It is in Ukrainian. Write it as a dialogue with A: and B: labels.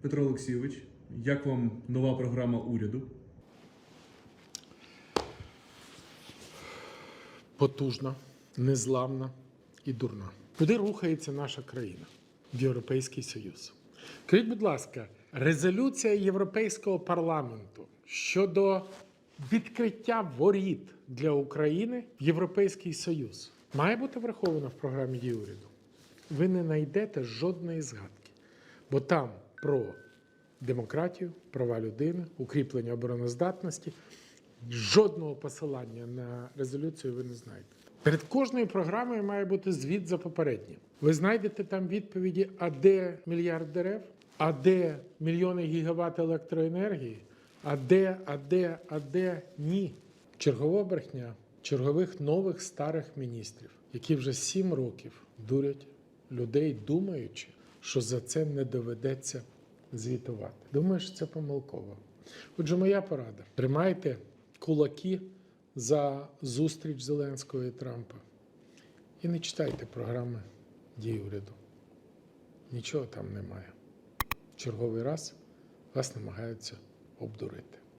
A: Петро Олексійович, як вам нова програма уряду?
B: потужна, незламна і дурна. Куди рухається наша країна в Європейський Союз? Скажіть, будь ласка, резолюція Європейського парламенту щодо відкриття воріт для України в Європейський Союз має бути врахована в програмі дій уряду. Ви не знайдете жодної згадки, бо там про демократію, права людини, укріплення обороноздатності. Жодного посилання на резолюцію ви не знайдете. Перед кожною програмою має бути звіт за попереднім. Ви знайдете там відповіді, а де мільярд дерев, а де мільйони гігават електроенергії, а де, а де, а де ні. Чергова брехня чергових нових старих міністрів, які вже сім років дурять людей, думаючи, що за це не доведеться звітувати. Думаю, що це помилково. Отже, моя порада: тримайте кулаки за зустріч Зеленського і Трампа. І не читайте програми дій уряду. Нічого там немає. Черговий раз вас намагаються обдурити.